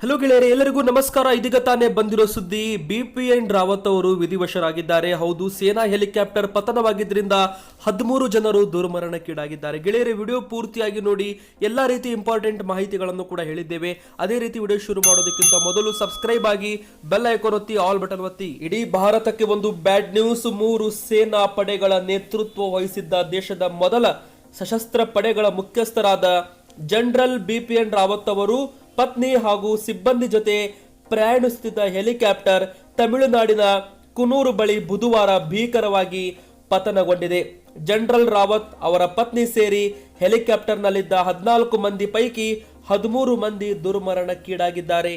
Hello ಗೆಳೆಯರೇ, ಎಲ್ಲರಿಗೂ ನಮಸ್ಕಾರ. ಇದೀಗ ತಾನೇ ಬಂದಿರೋ ಸುದ್ದಿ. ಬಿಪಿಎನ್ ರಾವತ್ ಅವರು ವಿಧಿವಶರಾಗಿದ್ದಾರೆ. ಹೌದು, ಸೇನಾ ಹೆಲಿಕಾಪ್ಟರ್ ಪತನವಾಗಿದ್ದರಿಂದ ಹದಿಮೂರು ಜನರು ದುರ್ಮರಣಕ್ಕೀಡಾಗಿದ್ದಾರೆ. ಗೆಳೆಯರೆ, ವಿಡಿಯೋ ಪೂರ್ತಿಯಾಗಿ ನೋಡಿ. ಎಲ್ಲ ರೀತಿ ಇಂಪಾರ್ಟೆಂಟ್ ಮಾಹಿತಿಗಳನ್ನು ಕೂಡ ಹೇಳಿದ್ದೇವೆ. ಅದೇ ರೀತಿ ವಿಡಿಯೋ ಶುರು ಮಾಡೋದಕ್ಕಿಂತ ಮೊದಲು ಸಬ್ಸ್ಕ್ರೈಬ್ ಆಗಿ ಬೆಲ್ ಐಕಾನ್ ಒತ್ತಿ, ಆಲ್ ಬಟನ್ ಒತ್ತಿ. ಇಡೀ ಭಾರತಕ್ಕೆ ಒಂದು ಬ್ಯಾಡ್ ನ್ಯೂಸ್. ಮೂರು ಸೇನಾ ಪಡೆಗಳ ನೇತೃತ್ವ ವಹಿಸಿದ್ದ ದೇಶದ ಮೊದಲ ಸಶಸ್ತ್ರ ಪಡೆಗಳ ಮುಖ್ಯಸ್ಥರಾದ ಜನರಲ್ ಬಿಪಿಎನ್ ರಾವತ್ ಅವರು ಪತ್ನಿ ಹಾಗೂ ಸಿಬ್ಬಂದಿ ಜೊತೆ ಪ್ರಯಾಣಿಸುತ್ತಿದ್ದ ಹೆಲಿಕಾಪ್ಟರ್ ತಮಿಳುನಾಡಿನ ಕುನೂರು ಬಳಿ ಬುಧವಾರ ಭೀಕರವಾಗಿ ಪತನಗೊಂಡಿದೆ. ಜನರಲ್ ರಾವತ್ ಅವರ ಪತ್ನಿ ಸೇರಿ ಹೆಲಿಕಾಪ್ಟರ್ನಲ್ಲಿದ್ದ ಹದಿನಾಲ್ಕು ಮಂದಿ ಪೈಕಿ ಹದಿಮೂರು ಮಂದಿ ದುರ್ಮರಣಕ್ಕೀಡಾಗಿದ್ದಾರೆ.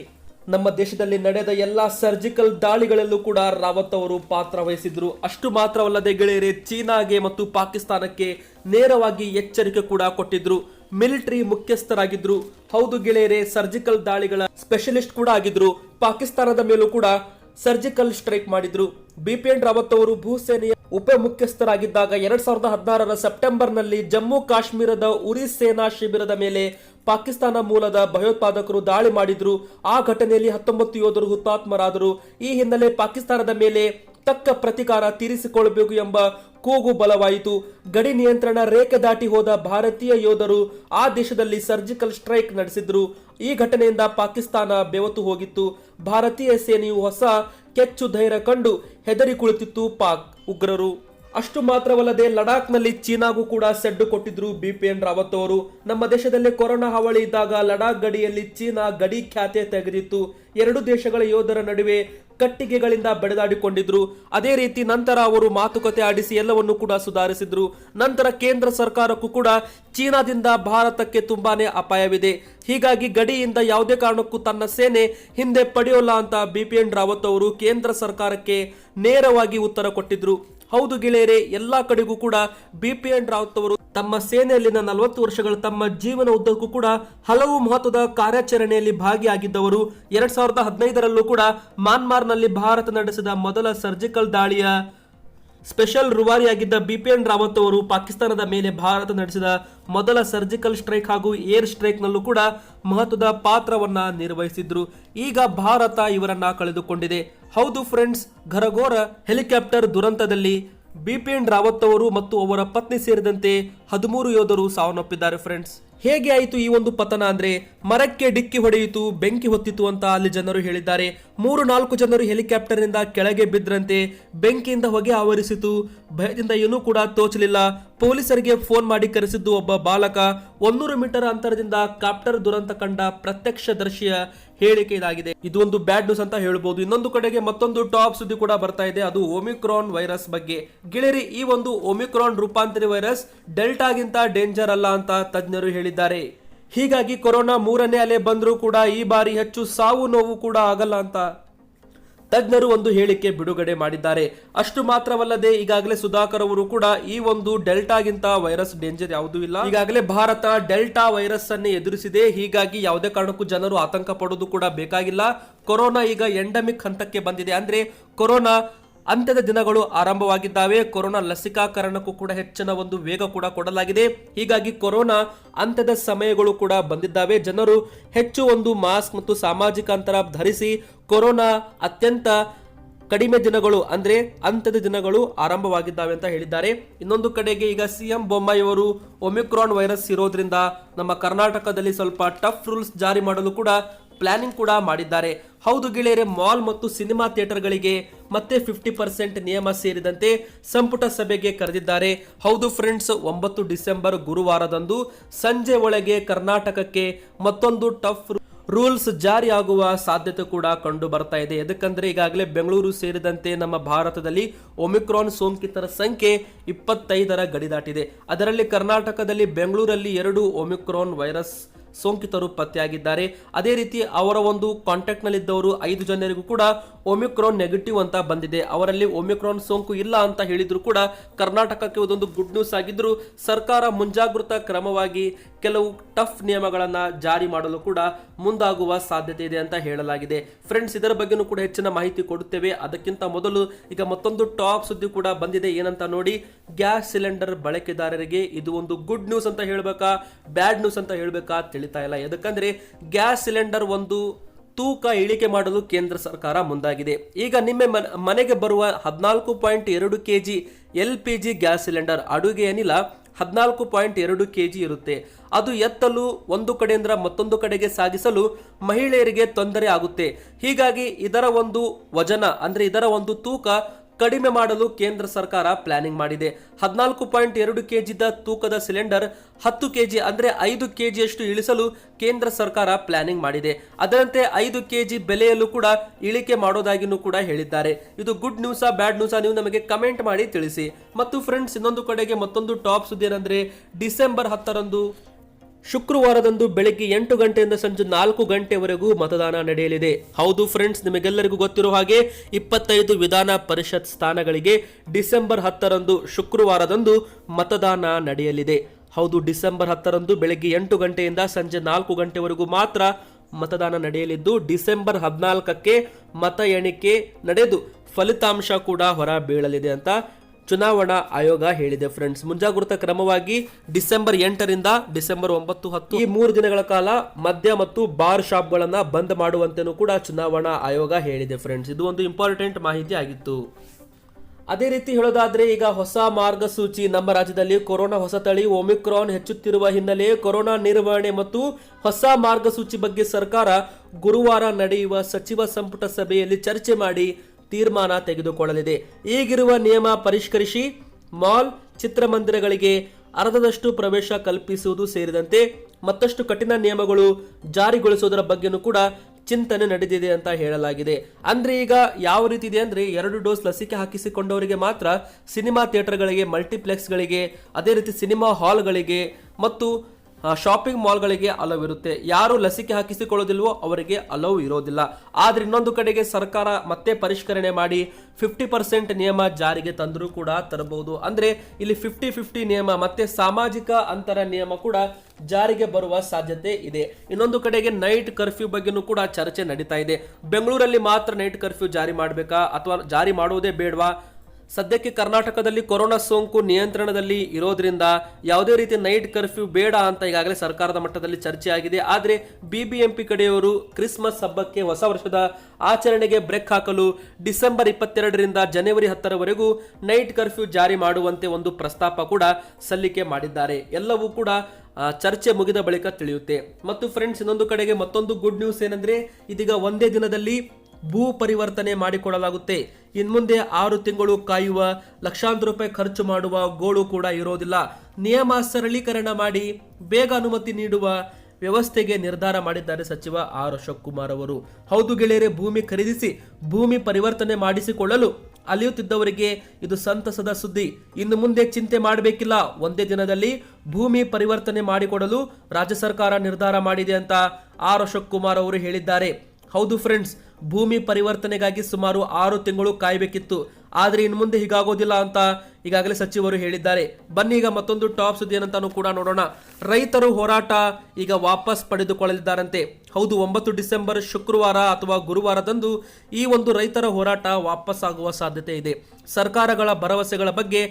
ನಮ್ಮ ದೇಶದಲ್ಲಿ ನಡೆದ ಎಲ್ಲಾ ಸರ್ಜಿಕಲ್ ದಾಳಿಗಳಲ್ಲೂ ಕೂಡ ರಾವತ್ ಅವರು ಪಾತ್ರ ವಹಿಸಿದ್ರು ಅಷ್ಟು ಮಾತ್ರವಲ್ಲದೆ ಗೆಳೆಯರೆ, ಚೀನಾಗೆ ಮತ್ತು ಪಾಕಿಸ್ತಾನಕ್ಕೆ ನೇರವಾಗಿ ಎಚ್ಚರಿಕೆ ಕೂಡ ಕೊಟ್ಟಿದ್ರು ಮಿಲಿಟರಿ ಮುಖ್ಯಸ್ಥರಾಗಿದ್ರು. ಹೌದು ಗೆಳೆಯರೆ, ಸರ್ಜಿಕಲ್ ದಾಳಿಗಳ ಸ್ಪೆಷಲಿಸ್ಟ್ ಕೂಡ ಆಗಿದ್ರು. ಪಾಕಿಸ್ತಾನದ ಮೇಲೂ ಕೂಡ ಸರ್ಜಿಕಲ್ ಸ್ಟ್ರೈಕ್ ಮಾಡಿದ್ರು. ಬಿಪಿಎನ್ ರಾವತ್ ಅವರು ಭೂಸೇನೆಯ ಉಪ ಮುಖ್ಯಸ್ಥರಾಗಿದ್ದಾಗ ಎರಡ್ ಸಾವಿರದ ಹದಿನಾರರ ಸೆಪ್ಟೆಂಬರ್ನಲ್ಲಿ ಜಮ್ಮು ಕಾಶ್ಮೀರದ ಉರಿ ಸೇನಾ ಶಿಬಿರದ ಮೇಲೆ ಪಾಕಿಸ್ತಾನ ಮೂಲದ ಭಯೋತ್ಪಾದಕರು ದಾಳಿ ಮಾಡಿದ್ರು. ಆ ಘಟನೆಯಲ್ಲಿ ಹತ್ತೊಂಬತ್ತು ಯೋಧರು ಹುತಾತ್ಮರಾದರು. ಈ ಹಿನ್ನೆಲೆ ಪಾಕಿಸ್ತಾನದ ಮೇಲೆ ತಕ್ಕ ಪ್ರತಿಕಾರ ತೀರಿಸಿಕೊಳ್ಳಬೇಕು ಎಂಬ ಕೂಗು ಬಲವಾಯಿತು. ಗಡಿ ನಿಯಂತ್ರಣ ರೇಖೆ ದಾಟಿ ಹೋದ ಭಾರತೀಯ ಯೋಧರು ಆ ದೇಶದಲ್ಲಿ ಸರ್ಜಿಕಲ್ ಸ್ಟ್ರೈಕ್ ನಡೆಸಿದ್ರು. ಈ ಘಟನೆಯಿಂದ ಪಾಕಿಸ್ತಾನ ಬೆವತು ಹೋಗಿತ್ತು. ಭಾರತೀಯ ಸೇನೆಯು ಹೊಸ ಕೆಚ್ಚು ಧೈರ್ಯ ಕಂಡು ಹೆದರಿ ಕುಳಿತಿತ್ತು ಪಾಕ್ ಉಗ್ರರು. ಅಷ್ಟು ಮಾತ್ರವಲ್ಲದೆ ಲಡಾಖ್ನಲ್ಲಿ ಚೀನಾಗೂ ಕೂಡ ಸೆಡ್ಡು ಕೊಟ್ಟಿದ್ರು ಬಿಪಿಎನ್ ರಾವತ್ ಅವರು. ನಮ್ಮ ದೇಶದಲ್ಲಿ ಕೊರೋನಾ ಹಾವಳಿ ಇದ್ದಾಗ ಲಡಾಖ್ ಗಡಿಯಲ್ಲಿ ಚೀನಾ ಗಡಿ ಖ್ಯಾತೆ ತೆಗೆದಿತ್ತು. ಎರಡು ದೇಶಗಳ ಯೋಧರ ನಡುವೆ ಕಟ್ಟಿಗೆಗಳಿಂದ ಬಡಿದಾಡಿಕೊಂಡಿದ್ರು. ಅದೇ ರೀತಿ ನಂತರ ಅವರು ಮಾತುಕತೆ ಆಡಿಸಿ ಎಲ್ಲವನ್ನು ಕೂಡ ಸುಧಾರಿಸಿದ್ರು. ನಂತರ ಕೇಂದ್ರ ಸರ್ಕಾರಕ್ಕೂ ಕೂಡ ಚೀನಾದಿಂದ ಭಾರತಕ್ಕೆ ತುಂಬಾನೇ ಅಪಾಯವಿದೆ. ಹೀಗಾಗಿ ಗಡಿಯಿಂದ ಯಾವುದೇ ಕಾರಣಕ್ಕೂ ತನ್ನ ಸೇನೆ ಹಿಂದೆ ಪಡೆಯೋಲ್ಲ ಅಂತ ಬಿಪಿಎನ್ ರಾವತ್ ಅವರು ಕೇಂದ್ರ ಸರ್ಕಾರಕ್ಕೆ ನೇರವಾಗಿ ಉತ್ತರ ಕೊಟ್ಟಿದ್ರು. ಹೌದು ಗೆಳೆಯರೆ, ಎಲ್ಲಾ ಕಡೆಗೂ ಕೂಡ ಬಿಪಿಎನ್ ರಾವತ್ ಅವರು ತಮ್ಮ ಸೇನೆಯಲ್ಲಿನ ನಲವತ್ತು ವರ್ಷಗಳ ತಮ್ಮ ಜೀವನ ಉದ್ದಕ್ಕೂ ಕೂಡ ಹಲವು ಮಹತ್ವದ ಕಾರ್ಯಾಚರಣೆಯಲ್ಲಿ ಭಾಗಿಯಾಗಿದ್ದವರು. ಎರಡ್ ಸಾವಿರದ ಹದಿನೈದರಲ್ಲೂ ಕೂಡ ಮ್ಯಾನ್ಮಾರ್ನಲ್ಲಿ ಭಾರತ ನಡೆಸಿದ ಮೊದಲ ಸರ್ಜಿಕಲ್ ದಾಳಿಯ ಸ್ಪೆಷಲ್ ರುವಾರಿಯಾಗಿದ್ದ ಬಿಪಿಎನ್ ರಾವತ್ ಅವರು ಪಾಕಿಸ್ತಾನದ ಮೇಲೆ ಭಾರತ ನಡೆಸಿದ ಮೊದಲ ಸರ್ಜಿಕಲ್ ಸ್ಟ್ರೈಕ್ ಹಾಗೂ ಏರ್ ಸ್ಟ್ರೈಕ್ನಲ್ಲೂ ಕೂಡ ಮಹತ್ವದ ಪಾತ್ರವನ್ನ ನಿರ್ವಹಿಸಿದ್ರು. ಈಗ ಭಾರತ ಇವರನ್ನ ಕಳೆದುಕೊಂಡಿದೆ. ಹೌದು ಫ್ರೆಂಡ್ಸ್, ಘರಘೋರ ಹೆಲಿಕಾಪ್ಟರ್ ದುರಂತದಲ್ಲಿ ಬಿಪಿಎನ್ ರಾವತ್ ಅವರು ಮತ್ತು ಅವರ ಪತ್ನಿ ಸೇರಿದಂತೆ ಹದಿಮೂರು ಯೋಧರು ಸಾವನ್ನಪ್ಪಿದ್ದಾರೆ ಫ್ರೆಂಡ್ಸ್. ಹೇಗೆ ಆಯಿತು ಈ ಒಂದು ಪತನ ಅಂದ್ರೆ ಮರಕ್ಕೆ ಡಿಕ್ಕಿ ಹೊಡೆಯಿತು, ಬೆಂಕಿ ಹೊತ್ತಿತು ಅಂತ ಅಲ್ಲಿ ಜನರು ಹೇಳಿದ್ದಾರೆ. ಮೂರು ನಾಲ್ಕು ಜನರು ಹೆಲಿಕಾಪ್ಟರ್ನಿಂದ ಕೆಳಗೆ ಬಿದ್ರಂತೆ, ಬೆಂಕಿಯಿಂದ ಹೊಗೆ ಆವರಿಸಿತು. ಭಯದಿಂದ ಏನೂ ಕೂಡ ತೋಚಲಿಲ್ಲ. ಪೊಲೀಸರಿಗೆ ಫೋನ್ ಮಾಡಿ ಕರೆಸಿದ್ದು ಒಬ್ಬ ಬಾಲಕ ಒಂದೂರು ಮೀಟರ್ ಅಂತರದಿಂದ ಕಾಪ್ಟರ್ ದುರಂತ ಕಂಡ ಪ್ರತ್ಯಕ್ಷದರ್ಶಿಯ ಹೇಳಿಕೆ ಇದಾಗಿದೆ ಇದು ಒಂದು ಬ್ಯಾಡ್ ನ್ಯೂಸ್ ಅಂತ ಹೇಳಬಹುದು ಇನ್ನೊಂದು ಕಡೆಗೆ ಮತ್ತೊಂದು ಟಾಪ್ ಸುದ್ದಿ ಕೂಡ ಬರ್ತಾ ಇದೆ. ಅದು ಒಮಿಕ್ರಾನ್ ವೈರಸ್ ಬಗ್ಗೆ. ಗೆಳೆಯರಿ, ಈ ಒಂದು ಒಮಿಕ್ರಾನ್ ರೂಪಾಂತರಿ ವೈರಸ್ ಡೆಲ್ಟಾಗಿಂತ ಡೇಂಜರ್ ಅಲ್ಲ ಅಂತ ತಜ್ಞರು ಹೇಳಿದ್ದಾರೆ. ಹೀಗಾಗಿ ಕೊರೋನಾ ಮೂರನೇ ಅಲೆ ಬಂದರೂ ಕೂಡ ಈ ಬಾರಿ ಹೆಚ್ಚು ಸಾವು ನೋವು ಕೂಡ ಆಗಲ್ಲ ಅಂತ ತಜ್ಞರು ಒಂದು ಹೇಳಿಕೆ ಬಿಡುಗಡೆ ಮಾಡಿದ್ದಾರೆ. ಅಷ್ಟು ಮಾತ್ರವಲ್ಲದೆ ಈಗಾಗಲೇ ಸುಧಾಕರ್ ಅವರು ಕೂಡ ಈ ಒಂದು ಡೆಲ್ಟಾಗಿಂತ ವೈರಸ್ ಡೇಂಜರ್ ಯಾವುದೂ ಇಲ್ಲ. ಈಗಾಗಲೇ ಭಾರತ ಡೆಲ್ಟಾ ವೈರಸ್ ಅನ್ನೇ ಎದುರಿಸಿದೆ. ಹೀಗಾಗಿ ಯಾವುದೇ ಕಾರಣಕ್ಕೂ ಜನರು ಆತಂಕ ಪಡೋದು ಕೂಡ ಬೇಕಾಗಿಲ್ಲ. ಕೊರೋನಾ ಈಗ ಎಂಡಮಿಕ್ ಹಂತಕ್ಕೆ ಬಂದಿದೆ. ಅಂದ್ರೆ ಕೊರೋನಾ ಅಂತ್ಯದ ದಿನಗಳು ಆರಂಭವಾಗಿದ್ದಾವೆ. ಕೊರೋನಾ ಲಸಿಕಾಕರಣಕ್ಕೂ ಕೂಡ ಹೆಚ್ಚಿನ ಒಂದು ವೇಗ ಕೂಡ ಕೊಡಲಾಗಿದೆ. ಹೀಗಾಗಿ ಕೊರೋನಾ ಅಂತ್ಯದ ಸಮಯಗಳು ಕೂಡ ಬಂದಿದ್ದಾವೆ. ಜನರು ಹೆಚ್ಚು ಒಂದು ಮಾಸ್ಕ್ ಮತ್ತು ಸಾಮಾಜಿಕ ಅಂತರ ಧರಿಸಿ ಕೊರೋನಾ ಅತ್ಯಂತ ಕಡಿಮೆ ದಿನಗಳು ಅಂದ್ರೆ ಅಂತ್ಯದ ದಿನಗಳು ಆರಂಭವಾಗಿದ್ದಾವೆ ಅಂತ ಹೇಳಿದ್ದಾರೆ. ಇನ್ನೊಂದು ಕಡೆಗೆ ಈಗ ಸಿಎಂ ಬೊಮ್ಮಾಯಿ ಅವರು ಒಮಿಕ್ರಾನ್ ವೈರಸ್ ಇರೋದ್ರಿಂದ ನಮ್ಮ ಕರ್ನಾಟಕದಲ್ಲಿ ಸ್ವಲ್ಪ ಟಫ್ ರೂಲ್ಸ್ ಜಾರಿ ಮಾಡಲು ಕೂಡ ಪ್ಲಾನಿಂಗ್ ಕೂಡ ಮಾಡಿದ್ದಾರೆ. ಹೌದು ಗೆಳೆಯರೆ, ಮಾಲ್ ಮತ್ತು ಸಿನಿಮಾ ಥಿಯೇಟರ್ಗಳಿಗೆ ಮತ್ತೆ ಫಿಫ್ಟಿ ಪರ್ಸೆಂಟ್ ನಿಯಮ ಸೇರಿದಂತೆ ಸಂಪುಟ ಸಭೆಗೆ ಕರೆದಿದ್ದಾರೆ. ಹೌದು ಫ್ರೆಂಡ್ಸ್ ಒಂಬತ್ತು ಡಿಸೆಂಬರ್ ಗುರುವಾರದಂದು ಸಂಜೆ ಒಳಗೆ ಕರ್ನಾಟಕಕ್ಕೆ ಮತ್ತೊಂದು ಟಫ್ ರೂಲ್ಸ್ ಜಾರಿಯಾಗುವ ಸಾಧ್ಯತೆ ಕೂಡ ಕಂಡು ಬರ್ತಾ ಇದೆ. ಯಾಕಂದ್ರೆ ಈಗಾಗಲೇ ಬೆಂಗಳೂರು ಸೇರಿದಂತೆ ನಮ್ಮ ಭಾರತದಲ್ಲಿ ಒಮಿಕ್ರಾನ್ ಸೋಂಕಿತರ ಸಂಖ್ಯೆ ಇಪ್ಪತ್ತೈದರ ಗಡಿ ದಾಟಿದೆ ಅದರಲ್ಲಿ ಕರ್ನಾಟಕದಲ್ಲಿ ಬೆಂಗಳೂರಲ್ಲಿ ಎರಡು ಒಮಿಕ್ರಾನ್ ವೈರಸ್ ಸೋಂಕಿತರು ಪತ್ತೆಯಾಗಿದ್ದಾರೆ. ಅದೇ ರೀತಿ ಅವರ ಒಂದು ಕಾಂಟ್ಯಾಕ್ಟ್ನಲ್ಲಿದ್ದವರು ಐದು ಜನರಿಗೂ ಕೂಡ ಒಮಿಕ್ರಾನ್ ನೆಗೆಟಿವ್ ಅಂತ ಬಂದಿದೆ. ಅವರಲ್ಲಿ ಒಮಿಕ್ರಾನ್ ಸೋಂಕು ಇಲ್ಲ ಅಂತ ಹೇಳಿದ್ರು ಕೂಡ ಕರ್ನಾಟಕಕ್ಕೆ ಇದೊಂದು ಗುಡ್ ನ್ಯೂಸ್ ಆಗಿದ್ರು ಸರ್ಕಾರ ಮುಂಜಾಗ್ರತಾ ಕ್ರಮವಾಗಿ ಕೆಲವು ಟಫ್ ನಿಯಮಗಳನ್ನು ಜಾರಿ ಮಾಡಲು ಕೂಡ ಮುಂದಾಗುವ ಸಾಧ್ಯತೆ ಇದೆ ಅಂತ ಹೇಳಲಾಗಿದೆ. ಫ್ರೆಂಡ್ಸ್ ಇದರ ಬಗ್ಗೆನೂ ಕೂಡ ಹೆಚ್ಚಿನ ಮಾಹಿತಿ ಕೊಡುತ್ತೇವೆ. ಅದಕ್ಕಿಂತ ಮೊದಲು ಈಗ ಮತ್ತೊಂದು ಟಾಪ್ ಸುದ್ದಿ ಕೂಡ ಬಂದಿದೆ. ಏನಂತ ನೋಡಿ, ಗ್ಯಾಸ್ ಸಿಲಿಂಡರ್ ಬಳಕೆದಾರರಿಗೆ ಇದು ಒಂದು ಗುಡ್ ನ್ಯೂಸ್ ಅಂತ ಹೇಳಬೇಕಾ ಬ್ಯಾಡ್ ನ್ಯೂಸ್ ಅಂತ ಹೇಳ್ಬೇಕಾ ತಿಳಿತಾ ಇಲ್ಲ. ಯಾಕಂದ್ರೆ ಗ್ಯಾಸ್ ಸಿಲಿಂಡರ್ ಒಂದು ತೂಕ ಇಳಿಕೆ ಮಾಡಲು ಕೇಂದ್ರ ಸರ್ಕಾರ ಮುಂದಾಗಿದೆ. ಈಗ ನಿಮ್ಮ ಮನ- ಮನೆಗೆ ಬರುವ ಹದಿನಾಲ್ಕು ಪಾಯಿಂಟ್ ಎರಡು K G L P G gas cylinder ಅಡುಗೆ ಏನಿಲ್ಲ ಹದಿನಾಲ್ಕು ಪಾಯಿಂಟ್ ಎರಡು ಕೆ ಜಿ ಇರುತ್ತೆ. ಅದು ಎತ್ತಲು ಒಂದು ಕಡೆಯಿಂದ ಮತ್ತೊಂದು ಕಡೆಗೆ ಸಾಗಿಸಲು ಮಹಿಳೆಯರಿಗೆ ತೊಂದರೆ ಆಗುತ್ತೆ. ಹೀಗಾಗಿ ಇದರ ಒಂದು ವಜನ ಅಂದ್ರೆ ಇದರ ಒಂದು ತೂಕ ಕಡಿಮೆ ಮಾಡಲು ಕೇಂದ್ರ ಸರ್ಕಾರ ಪ್ಲಾನಿಂಗ್ ಮಾಡಿದೆ. ಹದಿನಾಲ್ಕು ಪಾಯಿಂಟ್ ಎರಡು ಕೆಜಿದ ತೂಕದ ಸಿಲಿಂಡರ್ ಹತ್ತು ಕೆಜಿ ಅಂದ್ರೆ ಐದು ಕೆಜಿಯಷ್ಟು ಇಳಿಸಲು ಕೇಂದ್ರ ಸರ್ಕಾರ ಪ್ಲಾನಿಂಗ್ ಮಾಡಿದೆ. ಅದರಂತೆ ಐದು ಕೆಜಿ ಬೆಲೆಯಲ್ಲೂ ಕೂಡ ಇಳಿಕೆ ಮಾಡೋದಾಗಿಯೂ ಕೂಡ ಹೇಳಿದ್ದಾರೆ. ಇದು ಗುಡ್ ನ್ಯೂಸಾ ಬ್ಯಾಡ್ ನ್ಯೂಸಾ ನೀವು ನಮಗೆ ಕಮೆಂಟ್ ಮಾಡಿ ತಿಳಿಸಿ. ಮತ್ತು ಫ್ರೆಂಡ್ಸ್ ಇನ್ನೊಂದು ಕಡೆಗೆ ಮತ್ತೊಂದು ಟಾಪ್ ಸುದ್ದಿ ಏನಂದ್ರೆ ಡಿಸೆಂಬರ್ ಹತ್ತರಂದು ಶುಕ್ರವಾರದಂದು ಬೆಳಗ್ಗೆ ಎಂಟು ಗಂಟೆಯಿಂದ ಸಂಜೆ ನಾಲ್ಕು ಗಂಟೆವರೆಗೂ ಮತದಾನ ನಡೆಯಲಿದೆ. ಹೌದು ಫ್ರೆಂಡ್ಸ್, ನಿಮಗೆಲ್ಲರಿಗೂ ಗೊತ್ತಿರುವ ಹಾಗೆ ಇಪ್ಪತ್ತೈದು ವಿಧಾನ ಪರಿಷತ್ ಸ್ಥಾನಗಳಿಗೆ ಡಿಸೆಂಬರ್ ಹತ್ತರಂದು ಶುಕ್ರವಾರದಂದು ಮತದಾನ ನಡೆಯಲಿದೆ. ಹೌದು, ಡಿಸೆಂಬರ್ ಹತ್ತರಂದು ಬೆಳಗ್ಗೆ ಎಂಟು ಗಂಟೆಯಿಂದ ಸಂಜೆ ನಾಲ್ಕು ಗಂಟೆವರೆಗೂ ಮಾತ್ರ ಮತದಾನ ನಡೆಯಲಿದ್ದು, ಡಿಸೆಂಬರ್ ಹದಿನಾಲ್ಕಕ್ಕೆ ಮತ ಎಣಿಕೆ ನಡೆದು ಫಲಿತಾಂಶ ಕೂಡ ಹೊರ ಬೀಳಲಿದೆ ಅಂತ ಚುನಾವಣಾ ಆಯೋಗ ಹೇಳಿದೆ ಫ್ರೆಂಡ್ಸ್ ಮುಂಜಾಗ್ರತಾ ಕ್ರಮವಾಗಿ ಡಿಸೆಂಬರ್ ಎಂಟರಿಂದ ಡಿಸೆಂಬರ್ ಒಂಬತ್ತು ಹತ್ತು ಈ ಮೂರು ದಿನಗಳ ಕಾಲ ಮದ್ಯ ಮತ್ತು ಬಾರ್ ಶಾಪ್ಗಳನ್ನ ಬಂದ್ ಮಾಡುವಂತೆನೂ ಕೂಡ ಚುನಾವಣಾ ಆಯೋಗ ಹೇಳಿದೆ ಫ್ರೆಂಡ್ಸ್ ಇದು ಒಂದು ಇಂಪಾರ್ಟೆಂಟ್ ಮಾಹಿತಿ ಆಗಿತ್ತು. ಅದೇ ರೀತಿ ಹೇಳೋದಾದ್ರೆ ಈಗ ಹೊಸ ಮಾರ್ಗಸೂಚಿ ನಮ್ಮ ರಾಜ್ಯದಲ್ಲಿ ಕೊರೋನಾ ಹೊಸ ತಳಿ ಒಮಿಕ್ರಾನ್ ಹೆಚ್ಚುತ್ತಿರುವ ಹಿನ್ನೆಲೆ ಕೊರೋನಾ ನಿರ್ವಹಣೆ ಮತ್ತು ಹೊಸ ಮಾರ್ಗಸೂಚಿ ಬಗ್ಗೆ ಸರ್ಕಾರ ಗುರುವಾರ ನಡೆಯುವ ಸಚಿವ ಸಂಪುಟ ಸಭೆಯಲ್ಲಿ ಚರ್ಚೆ ಮಾಡಿ ತೀರ್ಮಾನ ತೆಗೆದುಕೊಳ್ಳಲಿದೆ. ಈಗಿರುವ ನಿಯಮ ಪರಿಷ್ಕರಿಸಿ ಮಾಲ್ ಚಿತ್ರಮಂದಿರಗಳಿಗೆ ಅರ್ಧದಷ್ಟು ಪ್ರವೇಶ ಕಲ್ಪಿಸುವುದು ಸೇರಿದಂತೆ ಮತ್ತಷ್ಟು ಕಠಿಣ ನಿಯಮಗಳು ಜಾರಿಗೊಳಿಸುವುದರ ಬಗ್ಗೆನೂ ಕೂಡ ಚಿಂತನೆ ನಡೆದಿದೆ ಅಂತ ಹೇಳಲಾಗಿದೆ. ಅಂದ್ರೆ ಈಗ ಯಾವ ರೀತಿ ಇದೆ ಅಂದ್ರೆ ಎರಡು ಡೋಸ್ ಲಸಿಕೆ ಹಾಕಿಸಿಕೊಂಡವರಿಗೆ ಮಾತ್ರ ಸಿನಿಮಾ ಥಿಯೇಟರ್ಗಳಿಗೆ, ಮಲ್ಟಿಪ್ಲೆಕ್ಸ್ಗಳಿಗೆ, ಅದೇ ರೀತಿ ಸಿನಿಮಾ ಹಾಲ್ಗಳಿಗೆ ಮತ್ತು ಶಾಪಿಂಗ್ ಮಾಲ್ಗಳಿಗೆ ಅಲವ್ ಇರುತ್ತೆ ಯಾರು ಲಸಿಕೆ ಹಾಕಿಸಿಕೊಳ್ಳೋದಿಲ್ವೋ ಅವರಿಗೆ ಅಲವ್ ಇರೋದಿಲ್ಲ. ಆದ್ರೆ ಇನ್ನೊಂದು ಕಡೆಗೆ ಸರ್ಕಾರ ಮತ್ತೆ ಪರಿಷ್ಕರಣೆ ಮಾಡಿ ಫಿಫ್ಟಿ ಪರ್ಸೆಂಟ್ ನಿಯಮ ಜಾರಿಗೆ ತಂದರೂ ಕೂಡ ತರಬಹುದು. ಅಂದ್ರೆ ಇಲ್ಲಿ ಫಿಫ್ಟಿ ಫಿಫ್ಟಿ ನಿಯಮ ಮತ್ತೆ ಸಾಮಾಜಿಕ ಅಂತರ ನಿಯಮ ಕೂಡ ಜಾರಿಗೆ ಬರುವ ಸಾಧ್ಯತೆ ಇದೆ. ಇನ್ನೊಂದು ಕಡೆಗೆ ನೈಟ್ ಕರ್ಫ್ಯೂ ಬಗ್ಗೆನೂ ಕೂಡ ಚರ್ಚೆ ನಡೀತಾ ಇದೆ. ಬೆಂಗಳೂರಲ್ಲಿ ಮಾತ್ರ ನೈಟ್ ಕರ್ಫ್ಯೂ ಜಾರಿ ಮಾಡಬೇಕಾ ಅಥವಾ ಜಾರಿ ಮಾಡುವುದೇ ಬೇಡವಾ? ಸದ್ಯಕ್ಕೆ ಕರ್ನಾಟಕದಲ್ಲಿ ಕೊರೋನಾ ಸೋಂಕು ನಿಯಂತ್ರಣದಲ್ಲಿ ಇರೋದ್ರಿಂದ ಯಾವುದೇ ರೀತಿ ನೈಟ್ ಕರ್ಫ್ಯೂ ಬೇಡ ಅಂತ ಈಗಾಗಲೇ ಸರ್ಕಾರದ ಮಟ್ಟದಲ್ಲಿ ಚರ್ಚೆ ಆಗಿದೆ ಆದರೆ ಬಿಬಿಎಂಪಿ ಕಡೆಯವರು ಕ್ರಿಸ್ಮಸ್ ಹಬ್ಬಕ್ಕೆ ಹೊಸ ವರ್ಷದ ಆಚರಣೆಗೆ ಬ್ರೇಕ್ ಹಾಕಲು ಡಿಸೆಂಬರ್ ಇಪ್ಪತ್ತೆರಡರಿಂದ ಜನವರಿ ಹತ್ತರವರೆಗೂ ನೈಟ್ ಕರ್ಫ್ಯೂ ಜಾರಿ ಮಾಡುವಂತೆ ಒಂದು ಪ್ರಸ್ತಾಪ ಕೂಡ ಸಲ್ಲಿಕೆ ಮಾಡಿದ್ದಾರೆ. ಎಲ್ಲವೂ ಕೂಡ ಚರ್ಚೆ ಮುಗಿದ ಬಳಿಕ ತಿಳಿಯುತ್ತೆ. ಮತ್ತು ಫ್ರೆಂಡ್ಸ್ ಇನ್ನೊಂದು ಕಡೆಗೆ ಮತ್ತೊಂದು ಗುಡ್ ನ್ಯೂಸ್ ಏನಂದ್ರೆ ಇದೀಗ ಒಂದೇ ದಿನದಲ್ಲಿ ಭೂ ಪರಿವರ್ತನೆ ಮಾಡಿಕೊಡಲಾಗುತ್ತೆ. ಇನ್ಮುಂದೆ ಆರು ತಿಂಗಳು ಕಾಯುವ, ಲಕ್ಷಾಂತರ ರೂಪಾಯಿ ಖರ್ಚು ಮಾಡುವ ಗೋಳು ಕೂಡ ಇರೋದಿಲ್ಲ. ನಿಯಮ ಸರಳೀಕರಣ ಮಾಡಿ ಬೇಗ ಅನುಮತಿ ನೀಡುವ ವ್ಯವಸ್ಥೆಗೆ ನಿರ್ಧಾರ ಮಾಡಿದ್ದಾರೆ ಸಚಿವ ಆರ್ ಅಶೋಕ್ ಕುಮಾರ್ ಅವರು. ಹೌದು ಗೆಳೆಯರೆ, ಭೂಮಿ ಖರೀದಿಸಿ, ಭೂಮಿ ಪರಿವರ್ತನೆ ಮಾಡಿಸಿಕೊಳ್ಳಲು ಅಲಿಯುತ್ತಿದ್ದವರಿಗೆ ಇದು ಸಂತಸದ ಸುದ್ದಿ. ಇನ್ನು ಮುಂದೆ ಚಿಂತೆ ಮಾಡಬೇಕಿಲ್ಲ. ಒಂದೇ ದಿನದಲ್ಲಿ ಭೂಮಿ ಪರಿವರ್ತನೆ ಮಾಡಿಕೊಡಲು ರಾಜ್ಯ ಸರ್ಕಾರ ನಿರ್ಧಾರ ಮಾಡಿದೆ ಅಂತ ಆರ್ ಅಶೋಕ್ ಕುಮಾರ್ ಅವರು ಹೇಳಿದ್ದಾರೆ. ಹೌದು ಫ್ರೆಂಡ್ಸ್ ಭೂಮಿ ಪರಿವರ್ತನೆಗಾಗಿ ಸುಮಾರು ಆರು ತಿಂಗಳು ಕಾಯಬೇಕಿತ್ತು. ಆದರೆ ಇನ್ನು ಮುಂದೆ ಹೀಗಾಗೋದಿಲ್ಲ ಅಂತ ಈಗಾಗಲೇ ಸಚಿವರು ಹೇಳಿದ್ದಾರೆ. ಬನ್ನಿ ಈಗ ಮತ್ತೊಂದು ಟಾಪ್ ಸುದ್ದಿ ಏನಂತಾನು ಕೂಡ ನೋಡೋಣ. ರೈತರು ಹೋರಾಟ ಈಗ ವಾಪಸ್ ಪಡೆದುಕೊಳ್ಳಲಿದ್ದಾರಂತೆ. ಹೌದು, ಒಂಬತ್ತು ಡಿಸೆಂಬರ್ ಶುಕ್ರವಾರ ಅಥವಾ ಗುರುವಾರದಂದು ಈ ಒಂದು ರೈತರ ಹೋರಾಟ ವಾಪಸ್ ಆಗುವ ಸಾಧ್ಯತೆ ಇದೆ. ಸರ್ಕಾರಗಳ ಭರವಸೆಗಳ ಬಗ್ಗೆ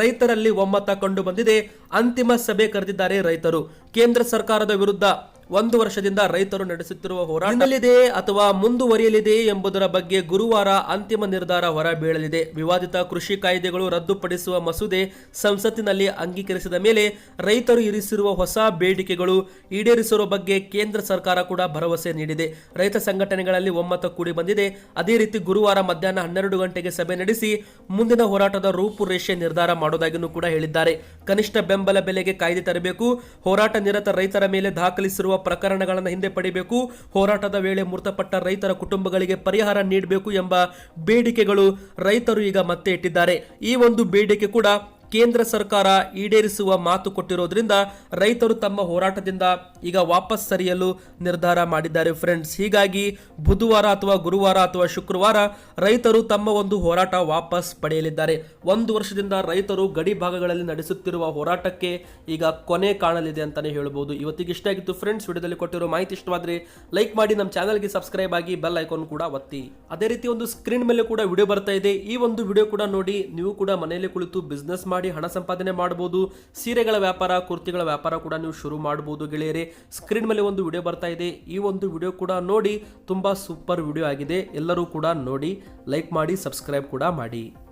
ರೈತರಲ್ಲಿ ಒಮ್ಮತ ಕಂಡು ಬಂದಿದೆ ಅಂತಿಮ ಸಭೆ ಕರೆದಿದ್ದಾರೆ ರೈತರು. ಕೇಂದ್ರ ಸರ್ಕಾರದ ವಿರುದ್ಧ ಒಂದು ವರ್ಷದಿಂದ ರೈತರು ನಡೆಸುತ್ತಿರುವ ಹೋರಾಟಲಿದೆ ಅಥವಾ ಮುಂದುವರಿಯಲಿದೆ ಎಂಬುದರ ಬಗ್ಗೆ ಗುರುವಾರ ಅಂತಿಮ ನಿರ್ಧಾರ ಹೊರಬೀಳಲಿದೆ. ವಿವಾದಿತ ಕೃಷಿ ಕಾಯ್ದೆಗಳು ರದ್ದುಪಡಿಸುವ ಮಸೂದೆ ಸಂಸತ್ತಿನಲ್ಲಿ ಅಂಗೀಕರಿಸಿದ ಮೇಲೆ ರೈತರು ಇರಿಸಿರುವ ಹೊಸ ಬೇಡಿಕೆಗಳು ಈಡೇರಿಸುವ ಬಗ್ಗೆ ಕೇಂದ್ರ ಸರ್ಕಾರ ಕೂಡ ಭರವಸೆ ನೀಡಿದೆ. ರೈತ ಸಂಘಟನೆಗಳಲ್ಲಿ ಒಮ್ಮತ ಕೂಡಿ ಬಂದಿದೆ. ಅದೇ ರೀತಿ ಗುರುವಾರ ಮಧ್ಯಾಹ್ನ ಹನ್ನೆರಡು ಗಂಟೆಗೆ ಸಭೆ ನಡೆಸಿ ಮುಂದಿನ ಹೋರಾಟದ ರೂಪುರೇಷೆ ನಿರ್ಧಾರ ಮಾಡುವುದಾಗಿಯೂ ಕೂಡ ಹೇಳಿದ್ದಾರೆ. ಕನಿಷ್ಠ ಬೆಂಬಲ ಬೆಲೆಗೆ ಕಾಯ್ದೆ ತರಬೇಕು. ಹೋರಾಟ ನಿರತ ರೈತರ ಮೇಲೆ ದಾಖಲಿಸಿರುವ ಪ್ರಕರಣಗಳನ್ನು ಹಿಂದೆ ಪಡಿಬೇಕು. ಹೋರಾಟದ ವೇಳೆ ಮೃತಪಟ್ಟ ರೈತರ ಕುಟುಂಬಗಳಿಗೆ ಪರಿಹಾರ ನೀಡಬೇಕು ಎಂಬ ಬೇಡಿಕೆಗಳು ರೈತರು ಈಗ ಮತ್ತೆ ಇಟ್ಟಿದ್ದಾರೆ. ಈ ಒಂದು ಬೇಡಿಕೆ ಕೂಡ ಕೇಂದ್ರ ಸರ್ಕಾರ ಈಡೇರಿಸುವ ಮಾತು ಕೊಟ್ಟಿರೋದ್ರಿಂದ ರೈತರು ತಮ್ಮ ಹೋರಾಟದಿಂದ ಈಗ ವಾಪಸ್ ಸರಿಯಲು ನಿರ್ಧಾರ ಮಾಡಿದ್ದಾರೆ ಫ್ರೆಂಡ್ಸ್ ಹೀಗಾಗಿ ಬುಧವಾರ ಅಥವಾ ಗುರುವಾರ ಅಥವಾ ಶುಕ್ರವಾರ ರೈತರು ತಮ್ಮ ಒಂದು ಹೋರಾಟ ವಾಪಸ್ ಪಡೆಯಲಿದ್ದಾರೆ. ಒಂದು ವರ್ಷದಿಂದ ರೈತರು ಗಡಿ ಭಾಗಗಳಲ್ಲಿ ನಡೆಸುತ್ತಿರುವ ಹೋರಾಟಕ್ಕೆ ಈಗ ಕೊನೆ ಕಾಣಲಿದೆ ಅಂತಾನೆ ಹೇಳಬಹುದು ಇವತ್ತಿಗೆ ಇಷ್ಟ ಆಗಿತ್ತು ಫ್ರೆಂಡ್ಸ್ ವಿಡಿಯೋದಲ್ಲಿ ಕೊಟ್ಟಿರೋ ಮಾಹಿತಿ ಇಷ್ಟವಾದ್ರೆ ಲೈಕ್ ಮಾಡಿ, ನಮ್ಮ ಚಾನಲ್ಗೆ ಸಬ್ಸ್ಕ್ರೈಬ್ ಆಗಿ ಬೆಲ್ ಐಕಾನ್ ಕೂಡ ಒತ್ತಿ. ಅದೇ ರೀತಿ ಒಂದು ಸ್ಕ್ರೀನ್ ಮೇಲೆ ಕೂಡ ವಿಡಿಯೋ ಬರ್ತಾ ಇದೆ. ಈ ಒಂದು ವಿಡಿಯೋ ಕೂಡ ನೋಡಿ, ನೀವು ಕೂಡ ಮನೆಯಲ್ಲಿ ಕುಳಿತು ಬಿಸ್ನೆಸ್ ಹಣ ಸಂಪಾದನೆ ಮಾಡಬಹುದು. ಸೀರೆಗಳ ವ್ಯಾಪಾರ, ಕುರ್ತಿಗಳ ವ್ಯಾಪಾರ ಕೂಡ ನೀವು ಶುರು ಮಾಡಬಹುದು ಗೆಳೆಯರೆ. ಸ್ಕ್ರೀನ್ ಮೇಲೆ ಒಂದು ವಿಡಿಯೋ ಬರ್ತಾ ಇದೆ. ಈ ಒಂದು ವಿಡಿಯೋ ಕೂಡ ನೋಡಿ. ತುಂಬಾ ಸೂಪರ್ ವಿಡಿಯೋ ಆಗಿದೆ. ಎಲ್ಲರೂ ಕೂಡ ನೋಡಿ. ಲೈಕ್ ಮಾಡಿ ಸಬ್ಸ್ಕ್ರೈಬ್ ಕೂಡ ಮಾಡಿ.